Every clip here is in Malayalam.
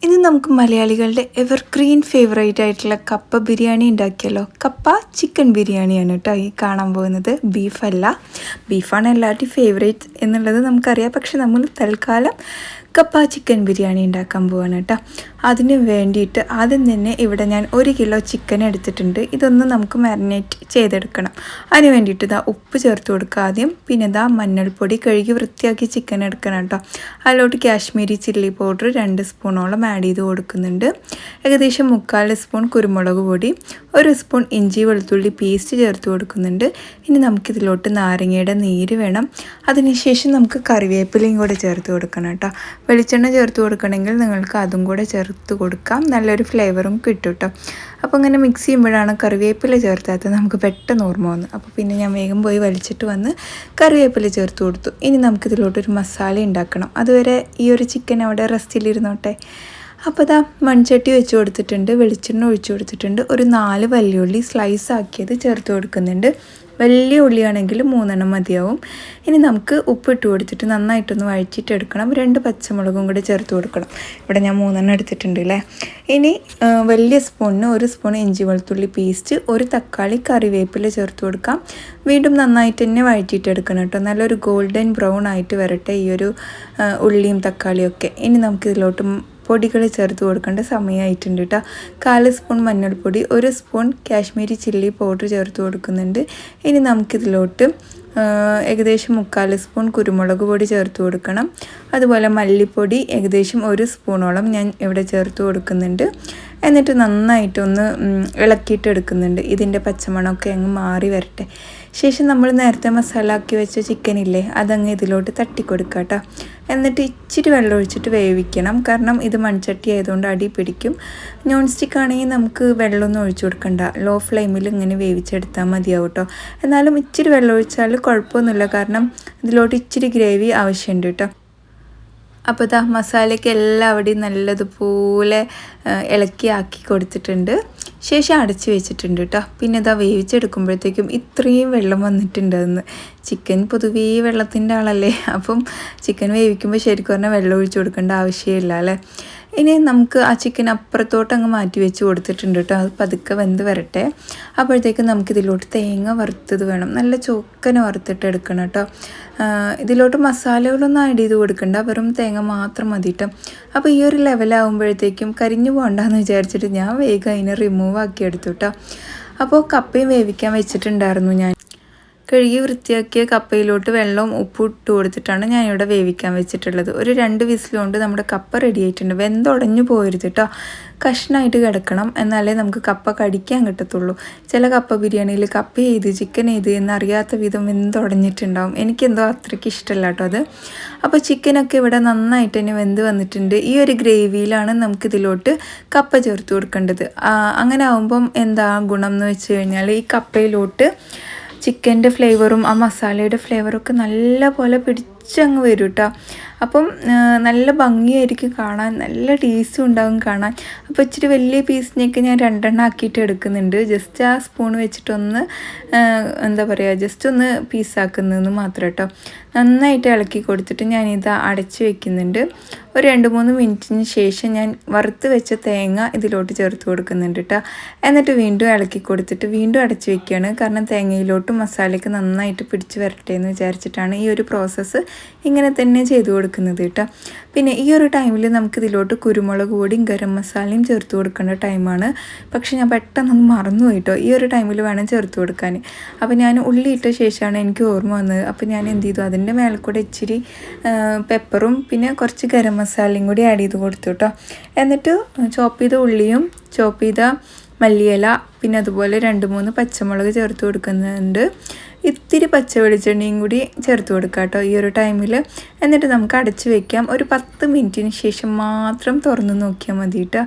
in നമുക്ക് മലയാളികളുടെ എവർഗ്രീൻ ഫേവറേറ്റ് ആയിട്ടുള്ള കപ്പ ബിരിയാണി ഉണ്ടാക്കിയല്ലോ. കപ്പ ചിക്കൻ ബിരിയാണിയാണ് കേട്ടോ ഈ കാണാൻ പോകുന്നത്. ബീഫല്ല ബീഫാണ് എല്ലാവരുടെയും ഫേവറേറ്റ് എന്നുള്ളത് നമുക്കറിയാം. പക്ഷെ നമ്മൾ തൽക്കാലം കപ്പ ചിക്കൻ ബിരിയാണി ഉണ്ടാക്കാൻ പോവാണ് കേട്ടോ. അതിന് വേണ്ടിയിട്ട് ആദ്യം തന്നെ ഇവിടെ ഞാൻ ഒരു കിലോ ചിക്കൻ എടുത്തിട്ടുണ്ട്. ഇതൊന്ന് നമുക്ക് മാരിനേറ്റ് ചെയ്തെടുക്കണം. അതിന് വേണ്ടിയിട്ട് ഇതാ ഉപ്പ് ചേർത്ത് കൊടുക്കുക ആദ്യം. പിന്നെ ഇതാ മഞ്ഞൾപ്പൊടി കഴുകി വൃത്തിയാക്കി ചിക്കൻ എടുക്കണം കേട്ടോ. അതിലോട്ട് കാശ്മീരി ചില്ലി പൗഡർ രണ്ട് സ്പൂണോളം ആഡ് ചെയ്ത് കൊടുക്കുന്നുണ്ട്. ഏകദേശം മുക്കാൽ സ്പൂൺ കുരുമുളക് പൊടി ഒരു സ്പൂൺ ഇഞ്ചി വെളുത്തുള്ളി പേസ്റ്റ് ചേർത്ത് കൊടുക്കുന്നുണ്ട്. ഇനി നമുക്കിതിലോട്ട് നാരങ്ങയുടെ നീര് വേണം. അതിനുശേഷം നമുക്ക് കറിവേപ്പിലയും കൂടെ ചേർത്ത് കൊടുക്കണം കേട്ടോ. വെളിച്ചെണ്ണ ചേർത്ത് കൊടുക്കണമെങ്കിൽ നിങ്ങൾക്ക് അതും കൂടെ ചേർത്ത് കൊടുക്കാം. നല്ലൊരു ഫ്ലേവറും കിട്ടും കേട്ടോ. അപ്പോൾ അങ്ങനെ മിക്സ് ചെയ്യുമ്പോഴാണ് കറിവേപ്പില ചേർത്താത്ത നമുക്ക് പെട്ടെന്ന് ഓർമ്മ വന്നു അപ്പോൾ പിന്നെ ഞാൻ വേഗം പോയി വലിച്ചിട്ട് വന്ന് കറിവേപ്പില ചേർത്ത് കൊടുത്തു. ഇനി നമുക്കിതിലോട്ടൊരു മസാല ഉണ്ടാക്കണം. അതുവരെ ഈ ഒരു ചിക്കൻ അവിടെ റെസ്റ്റിലിരുന്നോട്ടെ അപ്പോൾ ഇതാ മൺചട്ടി വെച്ച് കൊടുത്തിട്ടുണ്ട് വെളിച്ചെണ്ണ ഒഴിച്ചു കൊടുത്തിട്ടുണ്ട്. ഒരു നാല് വല്യുള്ളി സ്ലൈസ് ആക്കിയത് ചേർത്ത് കൊടുക്കുന്നുണ്ട്. വലിയ ഉള്ളിയാണെങ്കിൽ മൂന്നെണ്ണം മതിയാവും. ഇനി നമുക്ക് ഉപ്പിട്ട് കൊടുത്തിട്ട് നന്നായിട്ടൊന്ന് വഴറ്റിയിട്ട് എടുക്കണം. രണ്ട് പച്ചമുളകും കൂടി ചേർത്ത് കൊടുക്കണം. ഇവിടെ ഞാൻ മൂന്നെണ്ണം എടുത്തിട്ടുണ്ട് അല്ലേ ഇനി വലിയ സ്പൂണിന് ഒരു സ്പൂൺ ഇഞ്ചി വെളുത്തുള്ളി പേസ്റ്റ് ഒരു തക്കാളി കറിവേപ്പില ചേർത്ത് കൊടുക്കാം. വീണ്ടും നന്നായിട്ട് തന്നെ വഴറ്റിയിട്ട് എടുക്കണം കേട്ടോ. നല്ലൊരു ഗോൾഡൻ ബ്രൗൺ ആയിട്ട് വരട്ടെ ഈ ഒരു ഉള്ളിയും തക്കാളിയും ഒക്കെ. ഇനി നമുക്കിതിലോട്ട് പൊടികൾ ചേർത്ത് കൊടുക്കേണ്ട സമയമായിട്ടുണ്ട് കേട്ടോ. കാൽ സ്പൂൺ മഞ്ഞൾപ്പൊടി ഒരു സ്പൂൺ കാശ്മീരി ചില്ലി പൗഡർ ചേർത്ത് കൊടുക്കുന്നുണ്ട്. ഇനി നമുക്കിതിലോട്ട് ഏകദേശം മുക്കാൽ സ്പൂൺ കുരുമുളക് പൊടി ചേർത്ത് കൊടുക്കണം. അതുപോലെ മല്ലിപ്പൊടി ഏകദേശം ഒരു സ്പൂണോളം ഞാൻ ഇവിടെ ചേർത്ത് കൊടുക്കുന്നുണ്ട്. എന്നിട്ട് നന്നായിട്ടൊന്ന് ഇളക്കിയിട്ട് എടുക്കുന്നുണ്ട് ഇതിന്റെ പച്ചമണമൊക്കെ അങ്ങ് മാറി വരട്ടെ. ശേഷം നമ്മൾ നേരത്തെ മസാല ആക്കി വെച്ച ചിക്കനില്ലേ അതങ്ങ് ഇതിലോട്ട് തട്ടി കൊടുക്കാട്ടോ കേട്ടോ. എന്നിട്ട് ഇച്ചിരി വെള്ളം ഒഴിച്ചിട്ട് വേവിക്കണം. കാരണം ഇത് മൺചട്ടി ആയതുകൊണ്ട് അടി പിടിക്കും. നോൺ സ്റ്റിക്ക് ആണെങ്കിൽ നമുക്ക് വെള്ളമൊന്നും ഒഴിച്ചു കൊടുക്കണ്ട. ലോ ഫ്ലെയിമിൽ ഇങ്ങനെ വേവിച്ചെടുത്താൽ മതിയാവും കേട്ടോ. എന്നാലും ഇച്ചിരി വെള്ളം ഒഴിച്ചാൽ കുഴപ്പമൊന്നുമില്ല. കാരണം ഇതിലോട്ട് ഇച്ചിരി ഗ്രേവി ആവശ്യമുണ്ട് കേട്ടോ. അപ്പോൾ ഇതാ മസാലയ്ക്ക് എല്ലാവിടെയും നല്ലതുപോലെ ഇളക്കി ആക്കി കൊടുത്തിട്ടുണ്ട്. ശേഷം അടച്ചു വെച്ചിട്ടുണ്ട് കേട്ടോ പിന്നെ ഇതാ വേവിച്ചെടുക്കുമ്പോഴത്തേക്കും ഇത്രയും വെള്ളം വന്നിട്ടുണ്ടെന്ന് ചിക്കൻ പൊതുവേ വെള്ളത്തിന്റെ ആളല്ലേ. അപ്പം ചിക്കൻ വേവിക്കുമ്പോൾ ശരിക്കും പറഞ്ഞാൽ വെള്ളം ഒഴിച്ചു കൊടുക്കേണ്ട ആവശ്യമില്ല അല്ലേ? ഇനി നമുക്ക് ആ ചിക്കൻ അപ്പുറത്തോട്ട് അങ്ങ് മാറ്റി വെച്ച് കൊടുത്തിട്ടുണ്ട് കേട്ടോ അത് പതുക്കെ വെന്ത് വരട്ടെ. അപ്പോഴത്തേക്കും നമുക്കിതിലോട്ട് തേങ്ങ വറുത്തത് വേണം. നല്ല ചൊക്കനെ വറുത്തിട്ട് എടുക്കണം കേട്ടോ ഇതിലോട്ട് മസാലകളൊന്നും ആഡ് ചെയ്ത് കൊടുക്കണ്ട. വെറും തേങ്ങ മാത്രം മതി കേട്ടോ അപ്പോൾ ഈ ഒരു ലെവലാകുമ്പോഴത്തേക്കും കരിഞ്ഞു പോകണ്ടെന്ന് വിചാരിച്ചിട്ട് ഞാൻ വേഗം അതിനെ റിമൂവ് ആക്കി എടുത്തു കേട്ടോ അപ്പോൾ കപ്പയും വേവിക്കാൻ വെച്ചിട്ടുണ്ടായിരുന്നു ഞാൻ. കഴുകി വൃത്തിയാക്കിയ കപ്പയിലോട്ട് വെള്ളവും ഉപ്പും ഇട്ട് കൊടുത്തിട്ടാണ് ഞാനിവിടെ വേവിക്കാൻ വെച്ചിട്ടുള്ളത്. ഒരു രണ്ട് വിസിലുകൊണ്ട് നമ്മുടെ കപ്പ റെഡി ആയിട്ടുണ്ട്. വെന്തുടഞ്ഞു പോയരുത് കേട്ടോ കഷ്ണമായിട്ട് കിടക്കണം. എന്നാലേ നമുക്ക് കപ്പ കടിക്കാൻ കിട്ടത്തുള്ളൂ. ചില കപ്പ ബിരിയാണിയിൽ കപ്പ ചെയ്ത് ചിക്കൻ ചെയ്ത് എന്നറിയാത്ത വിധം വെന്തുടഞ്ഞിട്ടുണ്ടാവും. എനിക്കെന്തോ അത്രയ്ക്ക് ഇഷ്ടമല്ല കേട്ടോ അത്. അപ്പോൾ ചിക്കനൊക്കെ ഇവിടെ നന്നായിട്ട് തന്നെ വെന്ത് വന്നിട്ടുണ്ട്. ഈ ഒരു ഗ്രേവിയിലാണ് നമുക്കിതിലോട്ട് കപ്പ ചേർത്ത് കൊടുക്കേണ്ടത്. അങ്ങനെ ആകുമ്പം എന്താ ഗുണം എന്ന് വെച്ച് കഴിഞ്ഞാൽ ഈ കപ്പയിലോട്ട് ചിക്കന്റെ ഫ്ലേവറും ആ മസാലയുടെ ഫ്ലേവറൊക്കെ നല്ല പോലെ പിടിച്ചങ്ങ് വരും കേട്ടോ അപ്പം നല്ല ഭംഗിയായിരിക്കും കാണാൻ നല്ല ടേസ്റ്റും ഉണ്ടാകും കാണാൻ. അപ്പോൾ ഇച്ചിരി വലിയ പീസിനെയൊക്കെ ഞാൻ രണ്ടെണ്ണം ആക്കിയിട്ട് എടുക്കുന്നുണ്ട്. ജസ്റ്റ് ആ സ്പൂൺ വെച്ചിട്ടൊന്ന് എന്താ പറയുക ജസ്റ്റ് ഒന്ന് പീസാക്കുന്നതെന്ന് മാത്രം കേട്ടോ. നന്നായിട്ട് ഇളക്കി കൊടുത്തിട്ട് ഞാനിത് അടച്ച് വെക്കുന്നുണ്ട്. ഒരു രണ്ട് മൂന്ന് മിനിറ്റിന് ശേഷം ഞാൻ വറുത്ത് വെച്ച തേങ്ങ ഇതിലോട്ട് ചേർത്ത് കൊടുക്കുന്നുണ്ട് കേട്ടോ എന്നിട്ട് വീണ്ടും ഇളക്കി കൊടുത്തിട്ട് വീണ്ടും അടച്ച് വെക്കുകയാണ്. കാരണം തേങ്ങയിലോട്ട് മസാലയ്ക്ക് നന്നായിട്ട് പിടിച്ച് വരട്ടെ എന്ന് വിചാരിച്ചിട്ടാണ് ഈ ഒരു പ്രോസസ്സ് ഇങ്ങനെ തന്നെ ചെയ്തു കൊടുക്കുന്നത് കേട്ടോ പിന്നെ ഈ ഒരു ടൈമിൽ നമുക്ക് ഇതിലോട്ട് കുരുമുളക് പൊടിയും ഗരം മസാലയും ചേർത്ത് കൊടുക്കേണ്ട ടൈമാണ് പക്ഷെ ഞാൻ പെട്ടെന്നൊന്ന് മറന്നു പോയിട്ടോ ഈ ഒരു ടൈമിൽ വേണം ചേർത്ത് കൊടുക്കാൻ. അപ്പോൾ ഞാൻ ഉള്ളി ഇട്ട ശേഷമാണ് എനിക്ക് ഓർമ്മ വന്നത്. അപ്പോൾ ഞാൻ എന്ത് ചെയ്തു? അതിന്റെ മേലെ കൂടെ ഇച്ചിരി പെപ്പറും പിന്നെ കുറച്ച് ഗരം മസാലയും കൂടി ആഡ് ചെയ്ത് കൊടുത്തു കേട്ടോ എന്നിട്ട് ചോപ്പ് ചെയ്ത ഉള്ളിയും ചോപ്പ് ചെയ്ത മല്ലിയില പിന്നെ അതുപോലെ രണ്ട് മൂന്ന് പച്ചമുളക് ചേർത്ത് കൊടുക്കുന്നുണ്ട്. ഇത്തിരി പച്ച വെളിച്ചെണ്ണയും കൂടി ചേർത്ത് കൊടുക്കുക കേട്ടോ ഈ ഒരു ടൈമിൽ എന്നിട്ട് നമുക്ക് അടച്ച് വെക്കാം. ഒരു പത്ത് മിനിറ്റിന് ശേഷം മാത്രം തുറന്ന് നോക്കിയാൽ മതി കേട്ടോ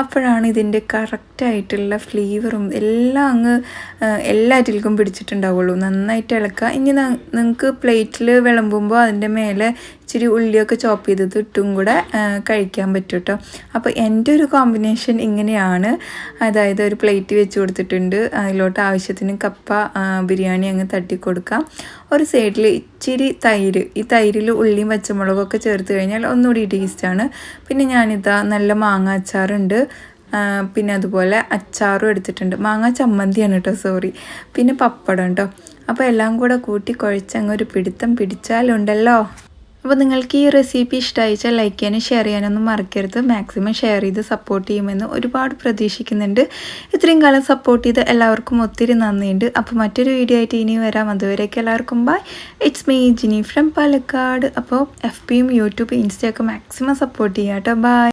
അപ്പോഴാണ് ഇതിന്റെ കറക്റ്റായിട്ടുള്ള ഫ്ലേവറും എല്ലാം അങ്ങ് എല്ലാറ്റിലേക്കും പിടിച്ചിട്ടുണ്ടാവുള്ളൂ. നന്നായിട്ട് ഇളക്കുക. ഇനി നിങ്ങൾക്ക് പ്ലേറ്റിൽ വിളമ്പുമ്പോൾ അതിന്റെ മേലെ ഇച്ചിരി ഉള്ളിയൊക്കെ ചോപ്പ് ചെയ്തത് ഇട്ടും കൂടെ കഴിക്കാൻ പറ്റും കേട്ടോ അപ്പോൾ എന്റെ ഒരു കോമ്പിനേഷൻ ഇങ്ങനെയാണ്. അതായത് ഒരു പ്ലേറ്റ് കൊടുത്തിട്ടുണ്ട്. അതിലോട്ട് ആവശ്യത്തിന് കപ്പ ബിരിയാണി അങ്ങ് തട്ടി കൊടുക്കാം. ഒരു സൈഡിൽ ഇച്ചിരി തൈര്. ഈ തൈരിൽ ഉള്ളിയും പച്ചമുളകൊക്കെ ചേർത്ത് കഴിഞ്ഞാൽ ഒന്നുകൂടി ടേസ്റ്റാണ് പിന്നെ ഞാനിതാ നല്ല മാങ്ങ അച്ചാറുണ്ട്. പിന്നെ അതുപോലെ അച്ചാറും എടുത്തിട്ടുണ്ട്. മാങ്ങ ചമ്മന്തിയാണ് കേട്ടോ സോറി പിന്നെ പപ്പടം കേട്ടോ അപ്പോൾ എല്ലാം കൂടെ കൂട്ടി കുഴച്ചങ്ങ് ഒരു പിടുത്തം പിടിച്ചാലുണ്ടല്ലോ. അപ്പോൾ നിങ്ങൾക്ക് ഈ റെസിപ്പി ഇഷ്ടമായിച്ചാൽ ലൈക്ക് ചെയ്യാനും ഷെയർ ചെയ്യാനൊന്നും മറക്കരുത്. മാക്സിമം ഷെയർ ചെയ്ത് സപ്പോർട്ട് ചെയ്യുമെന്ന് ഒരുപാട് പ്രതീക്ഷിക്കുന്നുണ്ട്. ഇത്രയും കാലം സപ്പോർട്ട് ചെയ്ത് എല്ലാവർക്കും ഒത്തിരി നന്ദിയുണ്ട്. അപ്പോൾ മറ്റൊരു വീഡിയോ ആയിട്ട് ഇനി വരാം. അതുവരെയൊക്കെ എല്ലാവർക്കും bye it's me Jini from Palakkad അപ്പോൾ എഫ് പിയും യൂട്യൂബ് ഇൻസ്റ്റയൊക്കെ മാക്സിമം സപ്പോർട്ട് ചെയ്യാം കേട്ടോ ബൈ